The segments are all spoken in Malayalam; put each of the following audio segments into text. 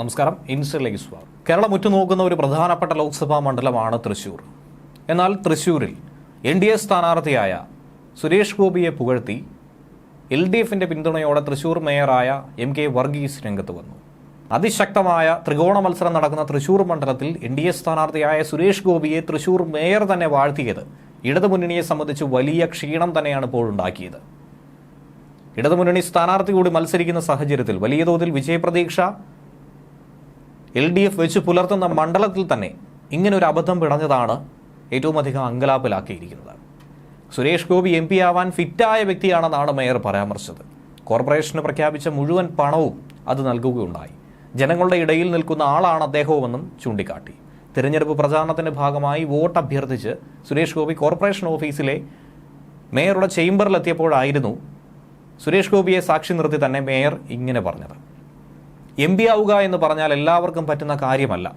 നമസ്കാരം. ഇൻസിലേക്ക് സ്വാഗതം. കേരളം ഉറ്റുനോക്കുന്ന ഒരു പ്രധാനപ്പെട്ട ലോക്സഭാ മണ്ഡലമാണ് തൃശൂർ എന്നാൽ തൃശൂരിൽ എൻ ഡി എ സ്ഥാനാർത്ഥിയായ സുരേഷ് ഗോപിയെ പുകഴ്ത്തി എൽ ഡി എഫിന്റെ പിന്തുണയോടെ തൃശൂർ മേയറായ എം കെ വർഗീസ് രംഗത്ത് വന്നു. അതിശക്തമായ ത്രികോണ മത്സരം നടക്കുന്ന തൃശൂർ മണ്ഡലത്തിൽ എൻ ഡി എ സ്ഥാനാർത്ഥിയായ സുരേഷ് ഗോപിയെ തൃശൂർ മേയർ തന്നെ വാഴ്ത്തിയത് ഇടതുമുന്നണിയെ സംബന്ധിച്ച് വലിയ ക്ഷീണം തന്നെയാണ് ഇപ്പോൾ ഉണ്ടാക്കിയത്. ഇടതുമുന്നണി സ്ഥാനാർത്ഥി കൂടി മത്സരിക്കുന്ന സാഹചര്യത്തിൽ വലിയ തോതിൽ വിജയപ്രതീക്ഷ എൽ ഡി എഫ് വെച്ച് പുലർത്തുന്ന മണ്ഡലത്തിൽ തന്നെ ഇങ്ങനെ ഒരു അബദ്ധം പിടഞ്ഞതാണ് ഏറ്റവും അധികം അങ്കലാപ്പിലാക്കിയിരിക്കുന്നത്. സുരേഷ് ഗോപി എം പി ആവാൻ ഫിറ്റായ വ്യക്തിയാണെന്നാണ് മേയർ പരാമർശിച്ചത്. കോർപ്പറേഷന് പ്രഖ്യാപിച്ച മുഴുവൻ പണവും അത് നൽകുകയുണ്ടായി. ജനങ്ങളുടെ ഇടയിൽ നിൽക്കുന്ന ആളാണ് അദ്ദേഹവുമെന്നും ചൂണ്ടിക്കാട്ടി. തിരഞ്ഞെടുപ്പ് പ്രചാരണത്തിന്റെ ഭാഗമായി വോട്ട് അഭ്യർത്ഥിച്ച് സുരേഷ് ഗോപി കോർപ്പറേഷൻ ഓഫീസിലെ മേയറുടെ ചേംബറിലെത്തിയപ്പോഴായിരുന്നു സുരേഷ് ഗോപിയെ സാക്ഷി നിർത്തി തന്നെ മേയർ ഇങ്ങനെ പറഞ്ഞത്. എം പി ആവുക എന്ന് പറഞ്ഞാൽ എല്ലാവർക്കും പറ്റുന്ന കാര്യമല്ല.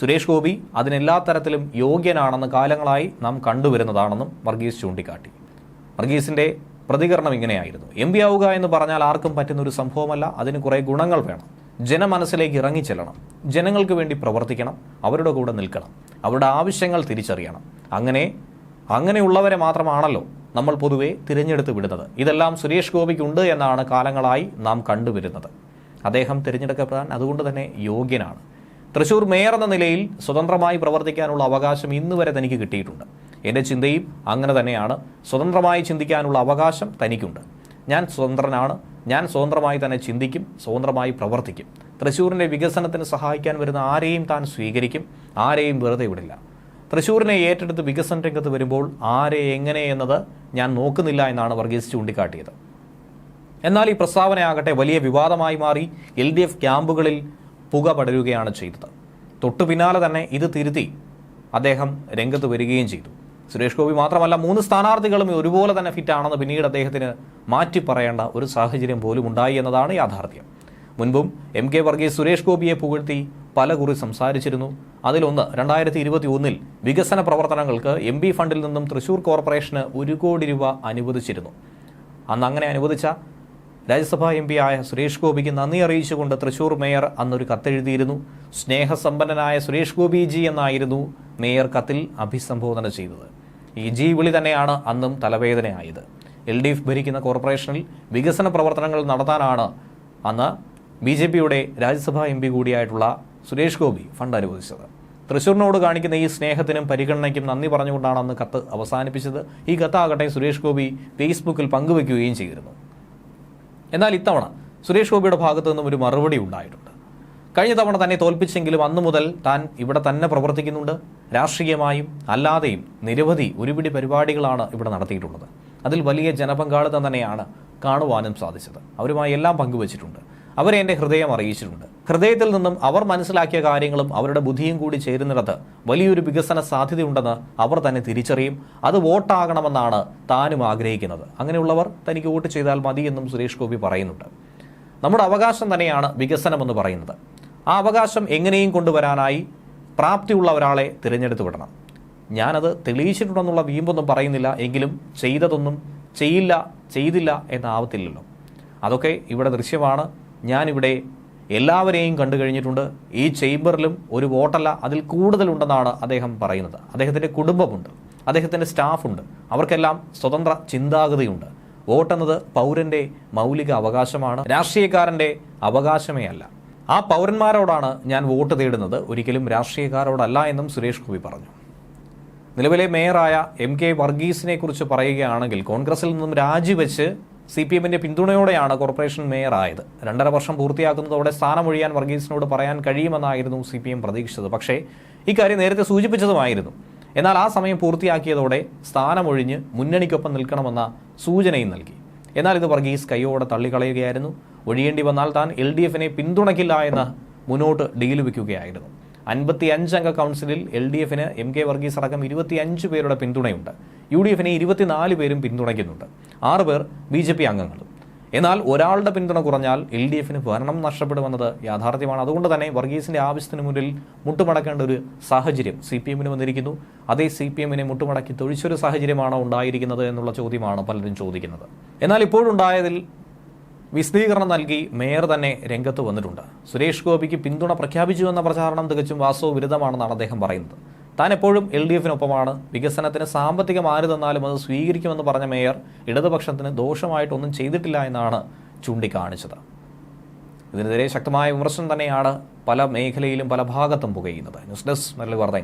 സുരേഷ് ഗോപി അതിനെല്ലാ തരത്തിലും യോഗ്യനാണെന്ന് കാലങ്ങളായി നാം കണ്ടുവരുന്നതാണെന്നും വർഗീസ് ചൂണ്ടിക്കാട്ടി. വർഗീസിന്റെ പ്രതികരണം ഇങ്ങനെയായിരുന്നു. എം പി ആവുക എന്ന് പറഞ്ഞാൽ ആർക്കും പറ്റുന്ന ഒരു സംഭവമല്ല. അതിന് കുറേ ഗുണങ്ങൾ വേണം. ജനമനസ്സിലേക്ക് ഇറങ്ങിച്ചെല്ലണം. ജനങ്ങൾക്ക് വേണ്ടി പ്രവർത്തിക്കണം. അവരുടെ കൂടെ നിൽക്കണം. അവരുടെ ആവശ്യങ്ങൾ തിരിച്ചറിയണം. അങ്ങനെ അങ്ങനെയുള്ളവരെ മാത്രമാണല്ലോ നമ്മൾ പൊതുവെ തിരഞ്ഞെടുത്ത് വിടുന്നത്. ഇതെല്ലാം സുരേഷ് ഗോപിക്കുണ്ട് എന്നാണ് കാലങ്ങളായി നാം കണ്ടുവരുന്നത്. അദ്ദേഹം തിരഞ്ഞെടുക്കപ്പെടാൻ അതുകൊണ്ട് തന്നെ യോഗ്യനാണ്. തൃശൂർ മേയർ എന്ന നിലയിൽ സ്വതന്ത്രമായി പ്രവർത്തിക്കാനുള്ള അവകാശം ഇന്ന് വരെ തനിക്ക് കിട്ടിയിട്ടുണ്ട്. എന്റെ ചിന്തയും അങ്ങനെ തന്നെയാണ്. സ്വതന്ത്രമായി ചിന്തിക്കാനുള്ള അവകാശം തനിക്കുണ്ട്. ഞാൻ സ്വതന്ത്രനാണ്. ഞാൻ സ്വതന്ത്രമായി തന്നെ ചിന്തിക്കും സ്വതന്ത്രമായി പ്രവർത്തിക്കും. തൃശ്ശൂരിന്റെ വികസനത്തിന് സഹായിക്കാൻ വരുന്ന ആരെയും താൻ സ്വീകരിക്കും ആരെയും വെറുതെ വിടില്ല. തൃശ്ശൂരിനെ ഏറ്റെടുത്ത് വികസന രംഗത്ത് വരുമ്പോൾ ആരെ എങ്ങനെ എന്നത് ഞാൻ നോക്കുന്നില്ല എന്നാണ് വർഗീസ് ചൂണ്ടിക്കാട്ടിയത്. എന്നാൽ ഈ പ്രസ്താവനയാകട്ടെ വലിയ വിവാദമായി മാറി എൽ ഡി എഫ് ക്യാമ്പുകളിൽ പുക പടരുകയാണ് ചെയ്തത്. തൊട്ടു പിന്നാലെ തന്നെ ഇത് തിരുത്തി അദ്ദേഹം രംഗത്ത് വരികയും ചെയ്തു. സുരേഷ് ഗോപി മാത്രമല്ല മൂന്ന് സ്ഥാനാർത്ഥികളും ഒരുപോലെ തന്നെ ഫിറ്റാണെന്ന് പിന്നീട് അദ്ദേഹത്തിന് മാറ്റി പറയേണ്ട ഒരു സാഹചര്യം പോലും ഉണ്ടായി എന്നതാണ് യാഥാർത്ഥ്യം. മുൻപും എം കെ വർഗീസ് സുരേഷ് ഗോപിയെ പുകഴ്ത്തി പല കുറി സംസാരിച്ചിരുന്നു. അതിലൊന്ന് രണ്ടായിരത്തി ഇരുപത്തി ഒന്നിൽ വികസന പ്രവർത്തനങ്ങൾക്ക് എം പി ഫണ്ടിൽ നിന്നും തൃശൂർ കോർപ്പറേഷന് ഒരു കോടി രൂപ അനുവദിച്ചിരുന്നു. അന്ന് അങ്ങനെ അനുവദിച്ച രാജ്യസഭാ എം പി ആയ സുരേഷ് ഗോപിക്ക് നന്ദി അറിയിച്ചുകൊണ്ട് തൃശൂർ മേയർ അന്നൊരു കത്തെഴുതിയിരുന്നു. സ്നേഹസമ്പന്നനായ സുരേഷ് ഗോപി ജി എന്നായിരുന്നു മേയർ കത്തിൽ അഭിസംബോധന ചെയ്തത്. ഈ ജി വിളി തന്നെയാണ് അന്നും തലവേദനയായത്. എൽ ഡി എഫ് ഭരിക്കുന്ന കോർപ്പറേഷനിൽ വികസന പ്രവർത്തനങ്ങൾ നടത്താനാണ് അന്ന് ബി ജെ പിയുടെ രാജ്യസഭാ എം പി കൂടിയായിട്ടുള്ള സുരേഷ് ഗോപി ഫണ്ട് അനുവദിച്ചത്. തൃശൂരിനോട് കാണിക്കുന്ന ഈ സ്നേഹത്തിനും പരിഗണനയ്ക്കും നന്ദി പറഞ്ഞുകൊണ്ടാണ് അന്ന് കത്ത് അവസാനിപ്പിച്ചത്. ഈ കത്താകട്ടെ സുരേഷ് ഗോപി ഫേസ്ബുക്കിൽ പങ്കുവയ്ക്കുകയും ചെയ്തിരുന്നു. എന്നാൽ ഇത്തവണ സുരേഷ് ഗോപിയുടെ ഭാഗത്തു നിന്നും ഒരു മറുപടി ഉണ്ടായിട്ടുണ്ട്. കഴിഞ്ഞ തവണ തന്നെ തോൽപ്പിച്ചെങ്കിലും അന്നു മുതൽ താൻ ഇവിടെ തന്നെ പ്രവർത്തിക്കുന്നുണ്ട്. രാഷ്ട്രീയമായും അല്ലാതെയും നിരവധി ഒരുപിടി പരിപാടികളാണ് ഇവിടെ നടത്തിയിട്ടുള്ളത്. അതിൽ വലിയ ജനപങ്കാളിത്തം തന്നെയാണ് കാണുവാനും സാധിച്ചത്. അവരുമായി എല്ലാം പങ്കുവച്ചിട്ടുണ്ട്. അവരെ എന്റെ ഹൃദയം അറിയിച്ചിട്ടുണ്ട്. ഹൃദയത്തിൽ നിന്നും അവർ മനസ്സിലാക്കിയ കാര്യങ്ങളും അവരുടെ ബുദ്ധിയും കൂടി ചേരുന്നിടത്ത് വലിയൊരു വികസന സാധ്യതയുണ്ടെന്ന് അവർ തന്നെ തിരിച്ചറിയും. അത് വോട്ടാകണമെന്നാണ് താനും ആഗ്രഹിക്കുന്നത്. അങ്ങനെയുള്ളവർ തനിക്ക് വോട്ട് ചെയ്താൽ മതി എന്നും സുരേഷ് ഗോപി പറയുന്നുണ്ട്. നമ്മുടെ അവകാശം തന്നെയാണ് വികസനമെന്ന് പറയുന്നത്. ആ അവകാശം എങ്ങനെയും കൊണ്ടുവരാനായി പ്രാപ്തിയുള്ള ഒരാളെ തിരഞ്ഞെടുത്ത് വിടണം. ഞാനത് തെളിയിച്ചിട്ടുണ്ടെന്നുള്ള വീമ്പൊന്നും പറയുന്നില്ല. എങ്കിലും ചെയ്തതൊന്നും ചെയ്യില്ല ചെയ്തില്ല എന്നാവത്തില്ലല്ലോ. അതൊക്കെ ഇവിടെ ദൃശ്യമാണ്. ഞാനിവിടെ എല്ലാവരെയും കണ്ടു കഴിഞ്ഞിട്ടുണ്ട്. ഈ ചേംബറിലും ഒരു വോട്ടല്ല അതിൽ കൂടുതലുണ്ടെന്നാണ് അദ്ദേഹം പറയുന്നത്. അദ്ദേഹത്തിന്റെ കുടുംബമുണ്ട് അദ്ദേഹത്തിന്റെ സ്റ്റാഫുണ്ട് അവർക്കെല്ലാം സ്വതന്ത്ര ചിന്താഗതിയുണ്ട്. വോട്ടെന്നത് പൗരന്റെ മൗലിക അവകാശമാണ് രാഷ്ട്രീയക്കാരന്റെ അവകാശമേ അല്ല. ആ പൗരന്മാരോടാണ് ഞാൻ വോട്ട് തേടുന്നത് ഒരിക്കലും രാഷ്ട്രീയക്കാരോടല്ല എന്നും സുരേഷ് ഗോപി പറഞ്ഞു. നിലവിലെ മേയറായ എം കെ വർഗീസിനെ കുറിച്ച് പറയുകയാണെങ്കിൽ കോൺഗ്രസിൽ നിന്നും രാജിവെച്ച് സി പി എമ്മിന്റെ പിന്തുണയോടെയാണ് കോർപ്പറേഷൻ മേയർ ആയത് രണ്ടര വർഷം പൂർത്തിയാക്കുന്നതോടെ സ്ഥാനമൊഴിയാൻ വർഗീസിനോട് പറയാൻ കഴിയുമെന്നായിരുന്നു സി പി എം പ്രതീക്ഷിച്ചത്. പക്ഷേ ഇക്കാര്യം നേരത്തെ സൂചിപ്പിച്ചതുമായിരുന്നു. എന്നാൽ ആ സമയം പൂർത്തിയാക്കിയതോടെ സ്ഥാനമൊഴിഞ്ഞ് മുന്നണിക്കൊപ്പം നിൽക്കണമെന്ന സൂചനയും നൽകി. എന്നാൽ ഇത് വർഗീസ് കൈയോടെ തള്ളിക്കളയുകയായിരുന്നു. ഒഴിയേണ്ടി വന്നാൽ താൻ എൽ ഡി എഫിനെ പിന്തുണയ്ക്കില്ല എന്ന് മുന്നോട്ട് ഡീൽ വയ്ക്കുകയായിരുന്നു അൻപത്തി അഞ്ചംഗ കൗൺസിലിൽ എൽ ഡി എഫിന് എം കെ വർഗീസ് അടക്കം ഇരുപത്തിയഞ്ച് പേരുടെ പിന്തുണയുണ്ട്. യു ഡി എഫിനെ ഇരുപത്തിനാല് പേരും പിന്തുണയ്ക്കുന്നുണ്ട്. ആറ് പേർ ബി ജെ പി അംഗങ്ങളും. എന്നാൽ ഒരാളുടെ പിന്തുണ കുറഞ്ഞാൽ എൽ ഡി എഫിന് ഭരണം നഷ്ടപ്പെടുമെന്നത് യാഥാർത്ഥ്യമാണ്. അതുകൊണ്ട് തന്നെ വർഗീസിന്റെ ആവശ്യത്തിന് മുന്നിൽ മുട്ടുമടക്കേണ്ട ഒരു സാഹചര്യം സി പി എമ്മിന് വന്നിരിക്കുന്നു. അതേ സി പി എമ്മിനെ മുട്ടുമടക്കി തൊഴിച്ചൊരു സാഹചര്യമാണോ ഉണ്ടായിരിക്കുന്നത് എന്നുള്ള ചോദ്യമാണ് പലരും ചോദിക്കുന്നത്. എന്നാൽ ഇപ്പോഴുണ്ടായതിൽ വിശദീകരണം നൽകി മേയർ തന്നെ രംഗത്ത് വന്നിട്ടുണ്ട്. സുരേഷ് ഗോപിക്ക് പിന്തുണ പ്രഖ്യാപിച്ചു എന്ന പ്രചാരണം തികച്ചും വാസ്തവ വിരുദ്ധമാണെന്നാണ് അദ്ദേഹം പറയുന്നത്. താൻ എപ്പോഴും എൽ ഡി എഫിനൊപ്പമാണ്. വികസനത്തിന് സാമ്പത്തിക മാറി തന്നാലും അത് സ്വീകരിക്കുമെന്ന് പറഞ്ഞ മേയർ ഇടതുപക്ഷത്തിന് ദോഷമായിട്ടൊന്നും ചെയ്തിട്ടില്ല എന്നാണ് ചൂണ്ടിക്കാണിച്ചത്. ഇതിനെതിരെ ശക്തമായ വിമർശനം തന്നെയാണ് പല മേഖലയിലും പല ഭാഗത്തും പുകയുന്നത്. ന്യൂസ് ഡെസ്ക് നല്ല വാർത്ത